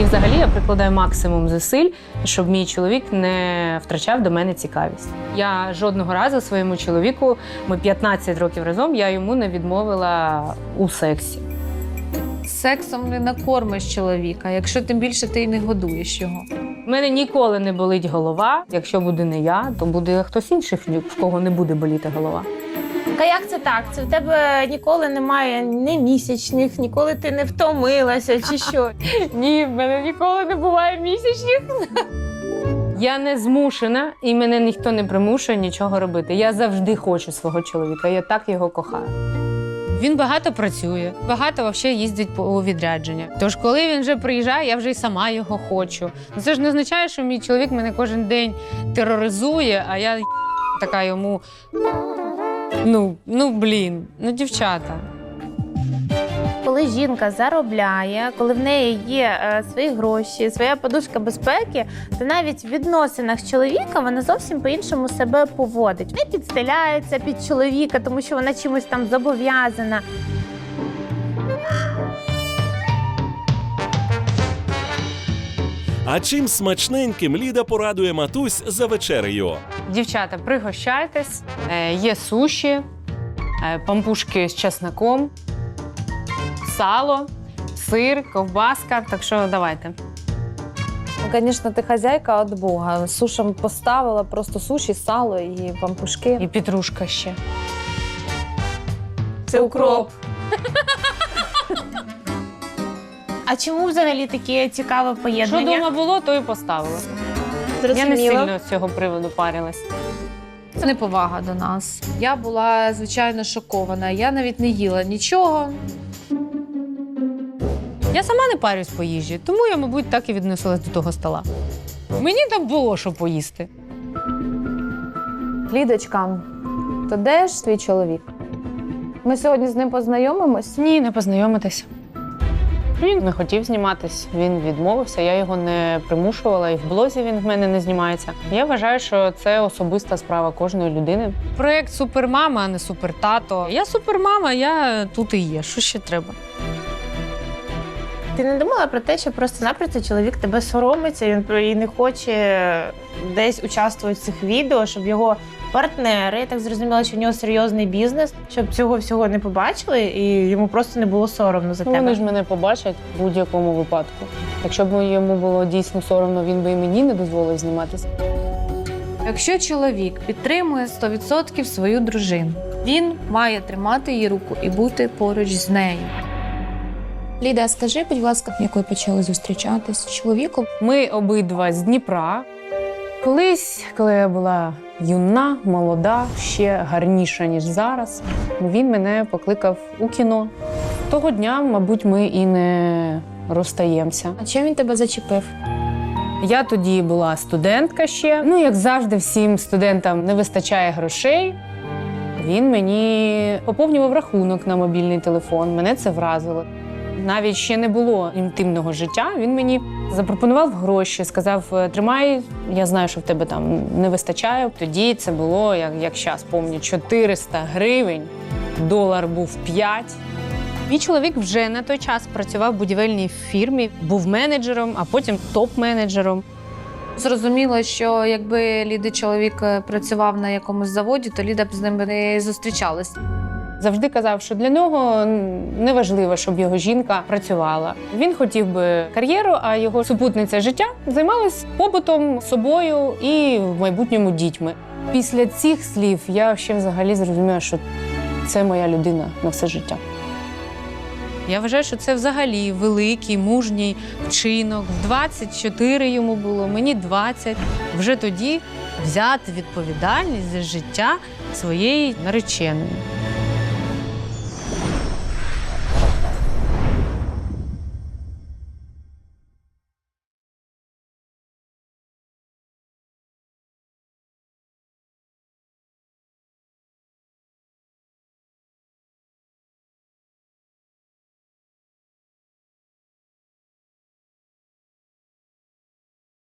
І взагалі я прикладаю максимум зусиль, щоб мій чоловік не втрачав до мене цікавість. Я жодного разу своєму чоловіку, ми 15 років разом, я йому не відмовила у сексі. Сексом не накормиш чоловіка, якщо тим більше ти й не годуєш його. У мене ніколи не болить голова. Якщо буде не я, то буде хтось інший, в кого не буде боліти голова. А як це так? Це в тебе ніколи немає ні місячних, ніколи ти не втомилася чи що? Ні, в мене ніколи не буває місячних. Я не змушена, і мене ніхто не примушує нічого робити. Я завжди хочу свого чоловіка. Я так його кохаю. Він багато працює, багато взагалі їздить у відрядження. Тож, коли він вже приїжджає, я вже й сама його хочу. Це ж не означає, що мій чоловік мене кожен день тероризує, а я така йому. Ну, ну блін, ну дівчата. Коли жінка заробляє, коли в неї є е, свої гроші, своя подушка безпеки, то навіть в відносинах з чоловіка вона зовсім по-іншому себе поводить. Не підстеляється під чоловіка, тому що вона чимось там зобов'язана. А чим смачненьким Ліда порадує матусь за вечерею? Дівчата, пригощайтесь. Е, Є суші, е, пампушки з чесником, сало, сир, ковбаска. Так що давайте. Ну, звісно, ти хазяйка від Бога. Сушам поставила просто суші, сало і пампушки. І петрушка ще. Це укроп. А чому взагалі таке цікаве Що поєднання? вдома було, то і поставила. Я не сильно з цього приводу парилась. Це неповага до нас. Я була звичайно шокована. Я навіть не їла нічого. Я сама не парюсь по їжі, тому я, мабуть, так і відносилась до того стола. Мені там було що поїсти. Лідочка, то де ж твій чоловік? Ми сьогодні з ним познайомимось. Ні, не познайомитись. Він не хотів зніматись, він відмовився. Я його не примушувала, і в блозі він в мене не знімається. Я вважаю, що це особиста справа кожної людини. Проєкт супермама, а не супертато. Я супермама, я тут і є. Що ще треба? Ти не думала про те, що просто-напросто чоловік тебе соромиться, він і не хоче десь участвувати в цих відео, щоб його партнери, я так зрозуміла, що в нього серйозний бізнес, щоб цього всього не побачили, і йому просто не було соромно за Ну, тебе. Вони ж мене побачать в будь-якому випадку. Якщо б йому було дійсно соромно, він би і мені не дозволив зніматися. Якщо чоловік підтримує 100% свою дружину, він має тримати її руку і бути поруч з нею. Ліда, скажи, будь ласка, як ви почали зустрічатись з чоловіком? Ми обидва з Дніпра. Колись, коли я була юна, молода, ще гарніша, ніж зараз, він мене покликав у кіно. Того дня, мабуть, ми і не розстаємося. А чим він тебе зачепив? Я тоді була студентка ще. Ну, як завжди, всім студентам не вистачає грошей. Він мені поповнював рахунок на мобільний телефон. Мене це вразило. Навіть ще не було інтимного життя. Він мені запропонував гроші, сказав: «Е, тримай, я знаю, що в тебе там не вистачає. Тоді це було, як, як зараз пам'ятаю, 400 гривень, долар був 5. Мій чоловік вже на той час працював в будівельній фірмі, був менеджером, а потім топ-менеджером. Зрозуміло, що якби Ліди чоловік е, працював на якомусь заводі, то Ліда б з ним не зустрічалась. Завжди казав, що для нього не важливо, щоб його жінка працювала. Він хотів би кар'єру, а його супутниця життя займалась побутом, собою і в майбутньому дітьми. Після цих слів я ще взагалі зрозуміла, що це моя людина на все життя. Я вважаю, що це взагалі великий мужній вчинок. В 24 йому було, мені 20. Вже тоді взяти відповідальність за життя своєї нареченої.